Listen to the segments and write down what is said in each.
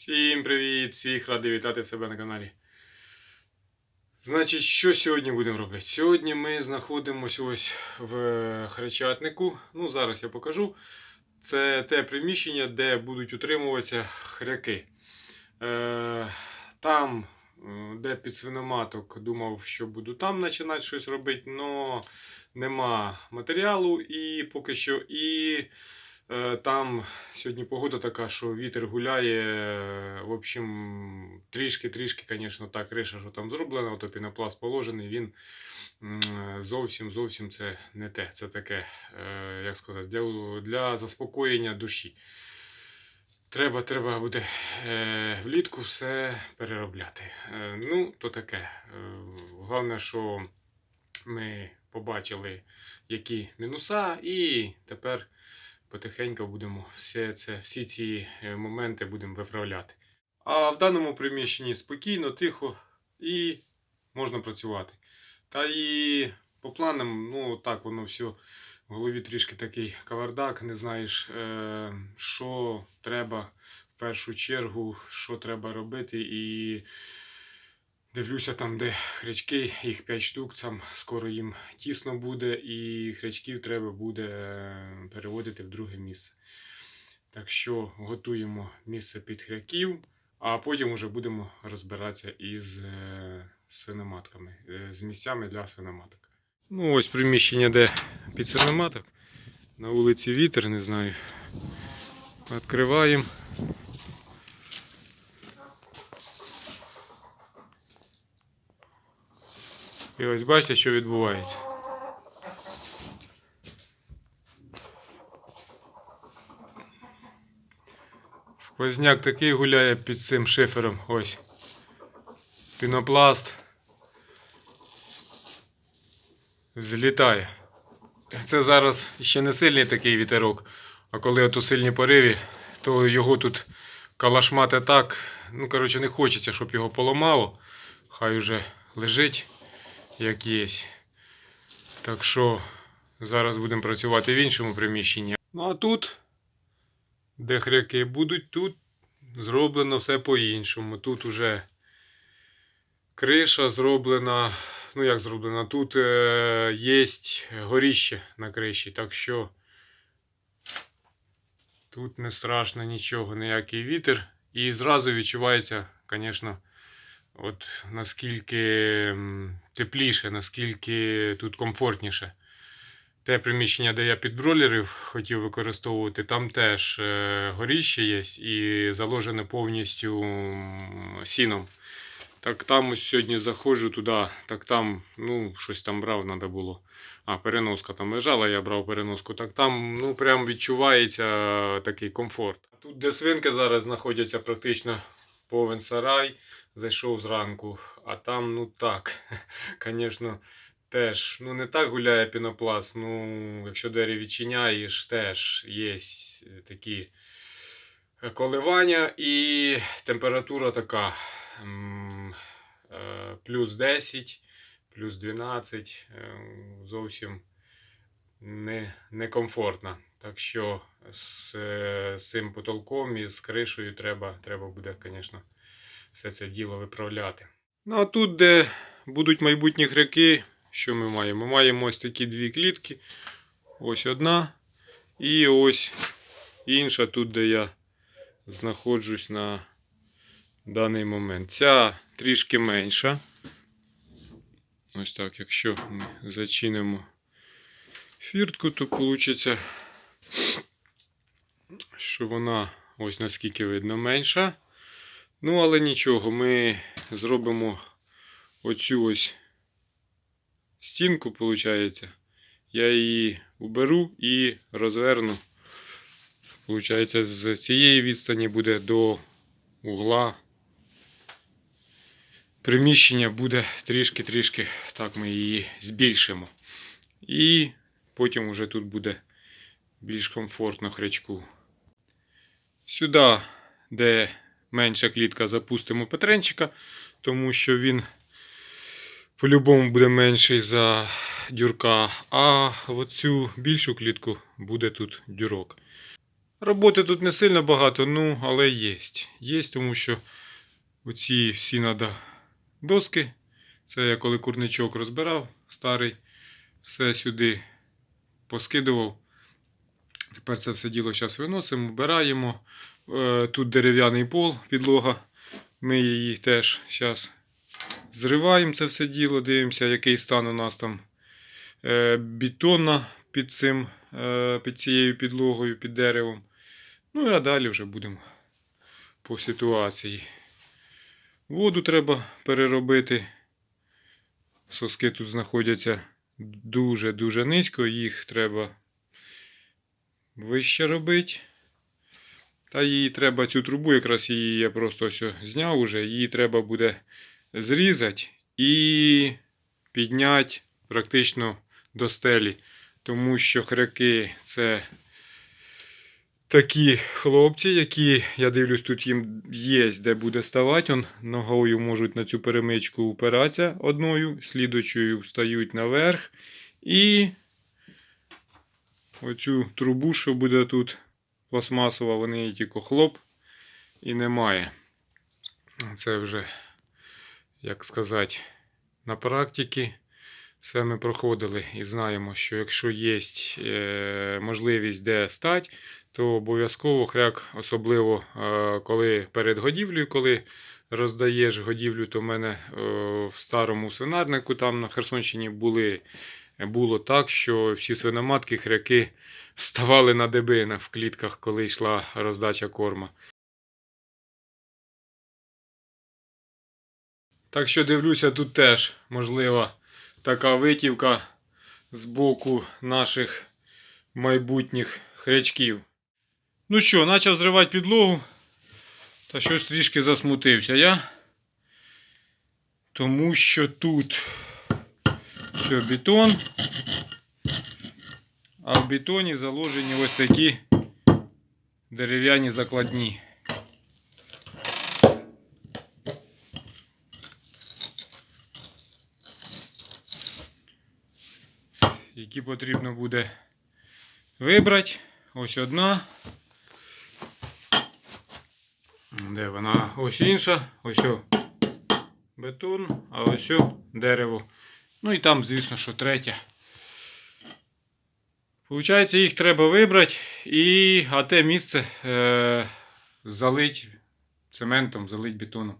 Всім привіт! Всіх радий вітати в себе на каналі. Значить, що сьогодні будемо робити? Сьогодні ми знаходимося ось в хрещатнику. Ну, зараз я покажу. Це те приміщення, де будуть утримуватися хряки. Е, там, е, де під свиноматок, думав, що буду там починати щось робити, але нема матеріалу і поки що. І Там сьогодні погода така, що вітер гуляє. е, В общем, трішки-трішки, звісно, та криша, що там зроблена, ото пінопласт положений, він зовсім зовсім це не те. Це таке, е, як сказати, для, для заспокоєння душі. Треба, треба буде е, влітку все переробляти. Е, ну, то таке. Е, головне, що ми побачили, які мінуса, і тепер потихеньку будемо все це, всі ці е, моменти будемо виправляти. А в даному приміщенні спокійно, тихо і можна працювати. Та і по планам, ну так воно все в голові трішки такий кавардак, не знаєш, е, що треба в першу чергу, що треба робити. І дивлюся там, де хрячки, їх 5 штук, там скоро їм тісно буде, і хрячків треба буде е, переводити в друге місце. Так що готуємо місце під хряків, а потім вже будемо розбиратися із е, свиноматками, е, з місцями для свиноматок. Ну, ось приміщення, де під свиноматок. На вулиці вітер, не знаю. Відкриваємо. І ось бачите, що відбувається. Сквозняк такий гуляє під цим шифером. Ось. Пінопласт. Злітає. Це зараз ще не сильний такий вітерок, а коли ото сильні пориви, то його тут калашмати так. Ну, коротше, не хочеться, щоб його поламало. Хай уже лежить як є. Так що зараз будемо працювати в іншому приміщенні. Ну а тут, де хряки будуть, тут зроблено все по-іншому. Тут уже криша зроблена. Ну, як зроблена? Тут е, є горіще на криші, так що тут не страшно нічого, ніякий вітер. І зразу відчувається, звісно, от наскільки тепліше, наскільки тут комфортніше. Те приміщення, де я під бройлерів хотів використовувати, там теж е, горіще є і заложене повністю сіном. Так там ось сьогодні заходжу туди, так там, ну, щось там брав, треба було. А, переноска там лежала, я брав переноску. Так там, ну, прям відчувається такий комфорт. Тут, де свинки зараз знаходяться практично повен сарай, зайшов зранку, а там, ну так, звісно, теж, ну не так гуляє пінопласт. Ну, якщо двері відчиняєш, теж є такі коливання і температура така е, плюс 10, плюс 12, е, зовсім не. Так що з, е, з цим потолком і з кришею треба, треба буде, звісно, все це діло виправляти. Ну а тут, де будуть майбутні хряки, що ми маємо? Ми маємо ось такі дві клітки. Ось одна. І ось інша, тут, де я знаходжусь на даний момент. Ця трішки менша. Ось так, якщо ми зачинимо фіртку, то вийде, що вона ось наскільки видно менша. Ну, але нічого, ми зробимо оцю ось стінку, виходить. Я її уберу і розверну. Получається, з цієї відстані буде до угла. Приміщення буде трішки-трішки, так ми її збільшимо. І потім вже тут буде більш комфортно хрячку. Сюди, де менша клітка, запустимо Петренчика, тому що він по-любому буде менший за дюрка. А в оцю більшу клітку буде тут дюрок. Роботи тут не сильно багато, ну, але є. Є, тому що оці всі треба доски. Це я коли курничок розбирав старий, все сюди поскидував. Тепер це все діло зараз виносимо, вбираємо. Е, Тут дерев'яний пол, підлога. Ми її теж зараз зриваємо це все діло, дивимося, який стан у нас там е, бетонна під, цим, е, під цією підлогою, під деревом. Ну а далі вже будемо по ситуації. Воду треба переробити. Соски тут знаходяться дуже-дуже низько, їх треба вище робити. Та її треба цю трубу, якраз її я просто ось зняв уже, її треба буде зрізати і підняти практично до стелі. Тому що хряки це такі хлопці, які, я дивлюсь, тут їм є де буде ставати. Он ногою можуть на цю перемичку упиратися одною, слідучою встають наверх. І оцю трубу, що буде тут пластмасова, вони її тільки хлоп і немає. Це вже, як сказати, на практиці все ми проходили і знаємо, що якщо є е, можливість де стати, то обов'язково хряк, особливо е, коли перед годівлею, коли роздаєш годівлю, то в мене е, в старому свинарнику там на Херсонщині були, було так, що всі свиноматки хряки ставали на дебина в клітках, коли йшла роздача корма. Так що дивлюся, тут теж можлива така витівка з боку наших майбутніх хрячків. Ну що, почав зривати підлогу. Та щось трішки засмутився я. Тому що тут все бетон. А в бетоні заложені ось такі дерев'яні закладні. Які потрібно буде вибрати. Ось одна. Де вона? Ось інша. Ось бетон, а ось дерево. Ну і там, звісно, що третя. Получається, їх треба вибрати і а те місце е, залить цементом, залить бетоном.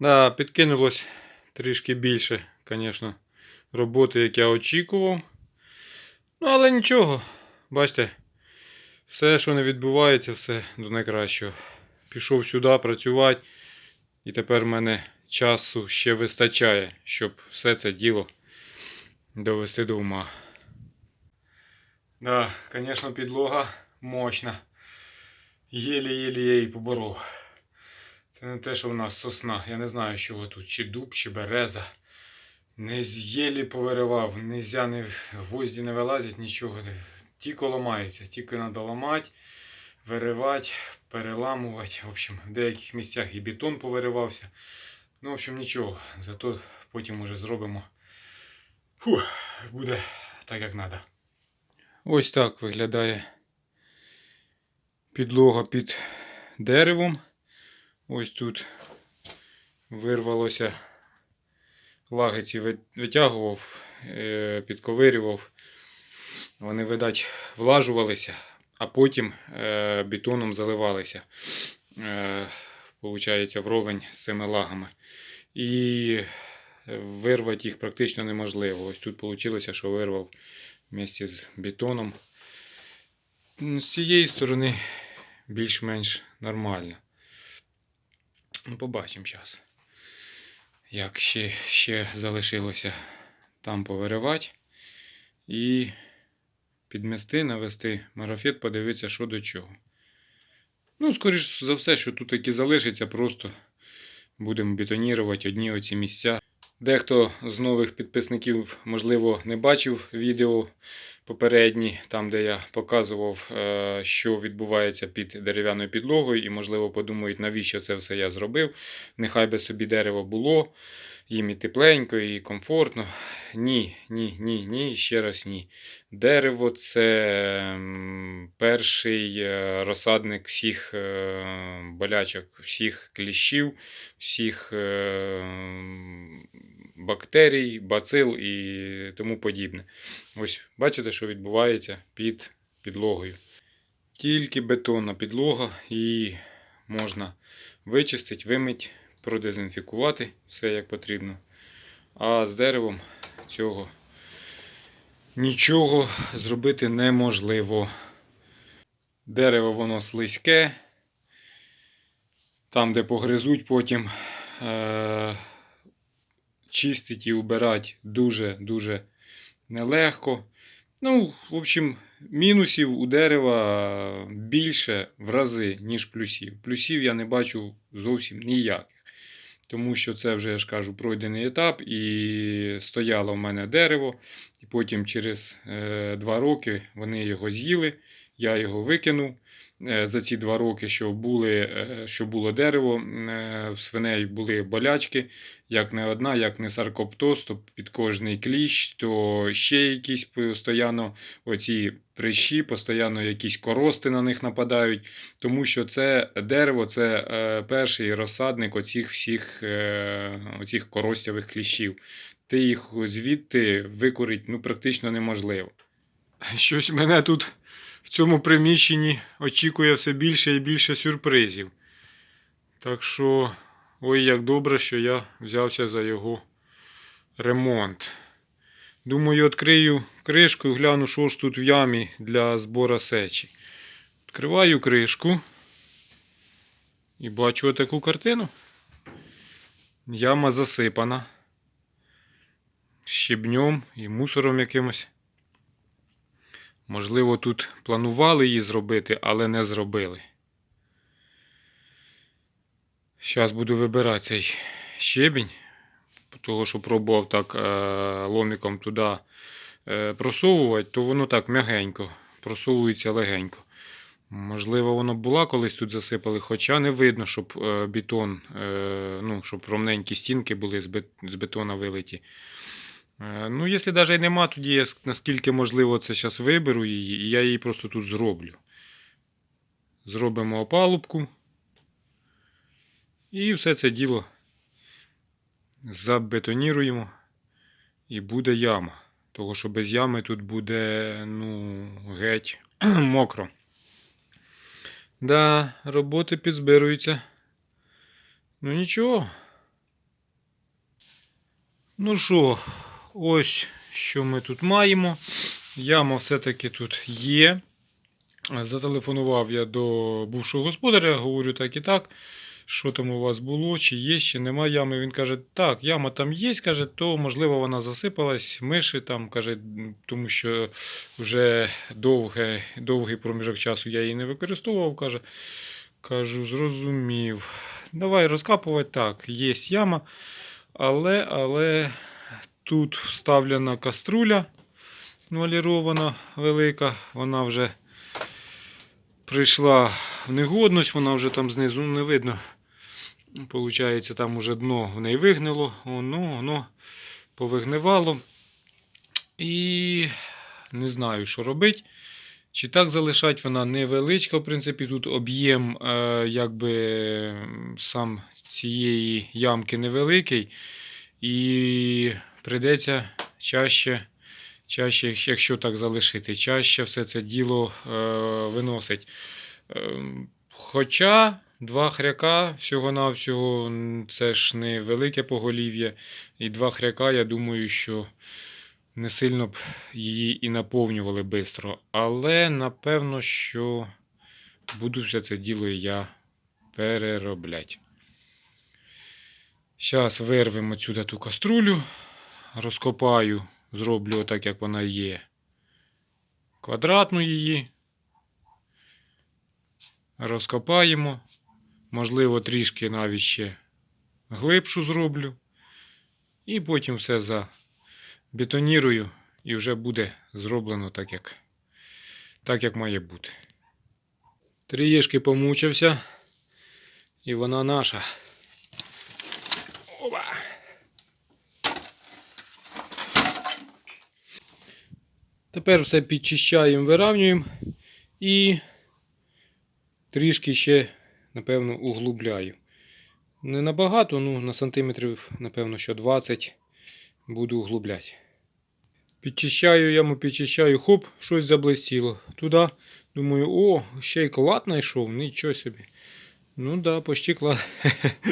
Да, підкинулось трішки більше, звісно, роботи, як я очікував. Ну, але нічого. Бачите, все, що не відбувається, все до найкращого. Пішов сюди працювати, і тепер в мене часу ще вистачає, щоб все це діло довести до ума. Да, звісно, підлога мощна. Єлі-єлі я її поборов. Це не те, що в нас сосна. Я не знаю, що тут, чи дуб, чи береза. Не з єлі повиривав, нельзя не гвозді не вилазять, нічого. Тільки ламається, тільки треба ламати, виривати, переламувати. В общем, в деяких місцях і бетон повиривався. Ну, в общем, нічого. Зато потім уже зробимо. Фух, буде так, як треба. Ось так виглядає підлога під деревом. Ось тут вирвалося лагиці витягував, е, підковирював. Вони, видать, влажувалися, а потім е, бетоном заливалися. Е, Получається, вровень з цими лагами. І вирвати їх практично неможливо. Ось тут вийшло, що вирвав вместе з бетоном. З цієї сторони більш-менш нормально. Ну, Побачимо зараз. Як ще, ще залишилося там повиривати. І підмести, навести марафет, подивитися, що до чого. Ну, скоріш за все, що тут таки залишиться, просто будемо бетонірувати одні оці місця, Дехто з нових підписників, можливо, не бачив відео попередні, там, де я показував, е, що відбувається під дерев'яною підлогою, і, можливо, подумають, навіщо це все я зробив. Нехай би собі дерево було, їм і тепленько, і комфортно. Ні, ні, ні, ні, ще раз ні. Дерево це перший е, розсадник всіх е, болячок, всіх кліщів, всіх бактерій, бацил і тому подібне. Ось бачите, що відбувається під підлогою. Тільки бетонна підлога, її можна вичистити, вимити, продезінфікувати все як потрібно. А з деревом цього нічого зробити неможливо. Дерево воно слизьке. Там, де погризуть, потім е- чистить і убирати дуже-дуже нелегко. Ну, в общем, мінусів у дерева більше в рази, ніж плюсів. Плюсів я не бачу зовсім ніяких. Тому що це вже, я ж кажу, пройдений етап, і стояло в мене дерево, і потім через е, два роки вони його з'їли, я його викинув. Е, За ці два роки, що, були, е, що було дерево, е, в свиней були болячки, як не одна, як не саркоптоз, то під кожний кліщ, то ще якісь постійно оці прищі, постійно якісь корости на них нападають. Тому що це дерево це перший розсадник оцих всіх оцих коростявих кліщів. Ти їх звідти викорить ну, практично неможливо. Щось мене тут в цьому приміщенні очікує все більше і більше сюрпризів. Так що, ой, як добре, що я взявся за його ремонт. Думаю, відкрию кришку і гляну, що ж тут в ямі для збора сечі. Відкриваю кришку і бачу таку картину. Яма засипана щебнем і мусором якимось. Можливо, тут планували її зробити, але не зробили. Зараз буду вибирати цей щебінь, того, що пробував так е, ломиком туди е, просовувати, то воно так м'ягенько, просовується легенько. Можливо, воно була колись тут засипали, хоча не видно, щоб е, бетон, ну, щоб ровненькі стінки були з бетона вилиті. Е, Ну, якщо навіть нема, тоді я наскільки можливо це зараз виберу її, і я її просто тут зроблю. Зробимо опалубку. І все це діло забетоніруємо. І буде яма. Того, що без ями тут буде, ну, геть мокро. Да, роботи підзбируються. Ну нічого. Ну що, ось що ми тут маємо. Яма все-таки тут є. Зателефонував я до бувшого господаря, говорю так і так. Що там у вас було, чи є, чи нема ями. Він каже, так, яма там є, каже, то можливо вона засипалась, миші там, каже, тому що вже довге, довгий проміжок часу я її не використовував. каже. Кажу, зрозумів. Давай розкапувати так, є яма, але, але тут вставлена каструля валірована велика, вона вже прийшла в негодність, вона вже там знизу не видно. Получається, там уже дно в неї вигнило, воно, воно повигнивало. І не знаю, що робити. Чи так залишать вона невеличка, в принципі, тут об'єм е, якби сам цієї ямки невеликий. І прийдеться чаще, чаще, якщо так залишити, чаще все це діло е, виносить. Е, хоча два хряка всього-навсього це ж не велике поголів'я. І два хряка, я думаю, що не сильно б її і наповнювали швидко. Але напевно, що буду все це діло я переробляти. Зараз вирвемо сюди ту каструлю, розкопаю, зроблю так, як вона є. Квадратну її. Розкопаємо. Можливо, трішки навіть ще глибшу зроблю. І потім все забетонірую і вже буде зроблено так, як, так, як має бути. Трієшки помучився. І вона наша. Тепер все підчищаємо, виравнюємо і трішки ще, напевно, углубляю. Не набагато, ну на сантиметрів, напевно, що 20 буду углубляти. Підчищаю яму, підчищаю, хоп, щось заблистіло. Туди. Думаю, о, ще й клад знайшов, нічого собі. Ну да, почти клад.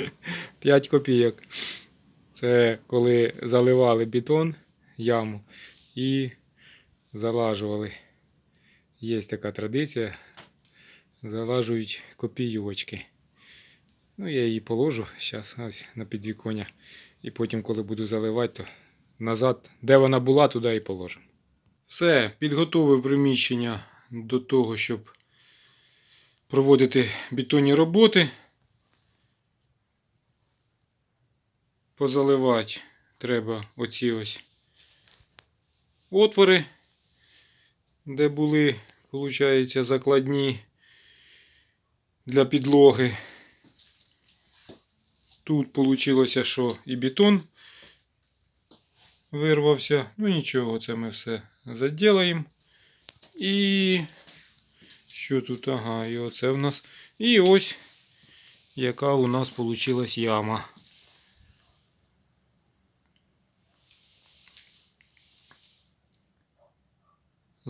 5 копійок. Це коли заливали бетон, яму і залажували. Є така традиція. Залажують копійочки. Ну, я її положу зараз ось на підвіконня. І потім, коли буду заливати, то назад, де вона була, туди і положимо. Все, підготовив приміщення до того, щоб проводити бетонні роботи. Позаливати треба оці ось отвори, де були, виходить, закладні для підлоги. Тут вийшло, що і бетон вирвався. Ну нічого, це ми все заділаємо. І що тут? Ага, і оце в нас. І ось яка у нас вийшла яма.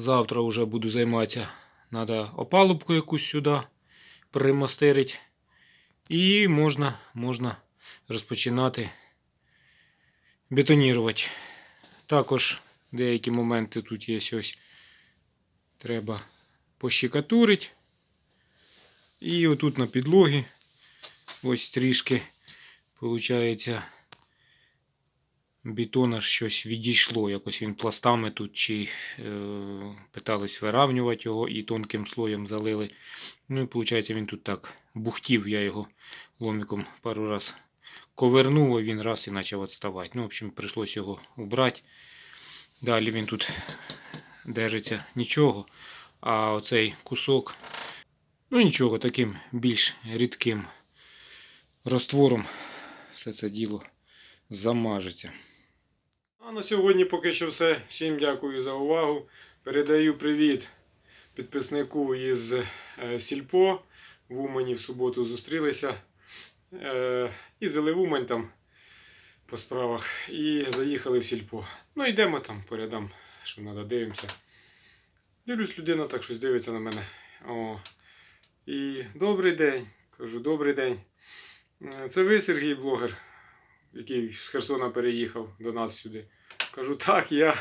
Завтра вже буду займатися. Треба опалубку якусь сюди примостирити. І можна, можна розпочинати бетонірувати. Також деякі моменти тут є ось. Треба пощекатурити. І отут на підлогі ось трішки, виходить, бетона щось відійшло. Якось він пластами тут чи е, питались виравнювати його і тонким слоєм залили. Ну і виходить, він тут так бухтів, я його ломиком пару раз ковернув, а він раз і почав відставати. Ну, в общем, прийшлось його убрати. Далі він тут держиться нічого. А оцей кусок, ну нічого, таким більш рідким розтвором все це діло замажеться. А на сьогодні поки що все. Всім дякую за увагу. Передаю привіт підписнику із е, Сільпо. В Умані в суботу зустрілися. Е, їздили Умань там по справах і заїхали в Сільпо. Ну йдемо там по рядам, що треба, дивимося. Дивлюсь, людина так щось дивиться на мене. О. І добрий день. Кажу, добрий день. Е, Це ви, Сергій, блогер, який з Херсона переїхав до нас сюди. Кажу, так, я.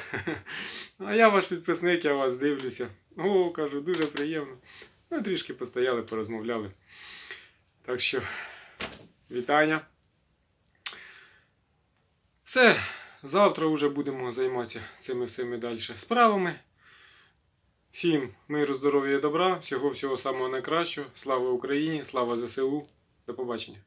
А я ваш підписник, я вас дивлюся. О, кажу, дуже приємно. Ну, трішки постояли, порозмовляли. Так що, вітання. Все, завтра вже будемо займатися цими всіми далі справами. Всім миру, здоров'я і добра, всього всього самого найкращого. Слава Україні, слава ЗСУ. До побачення.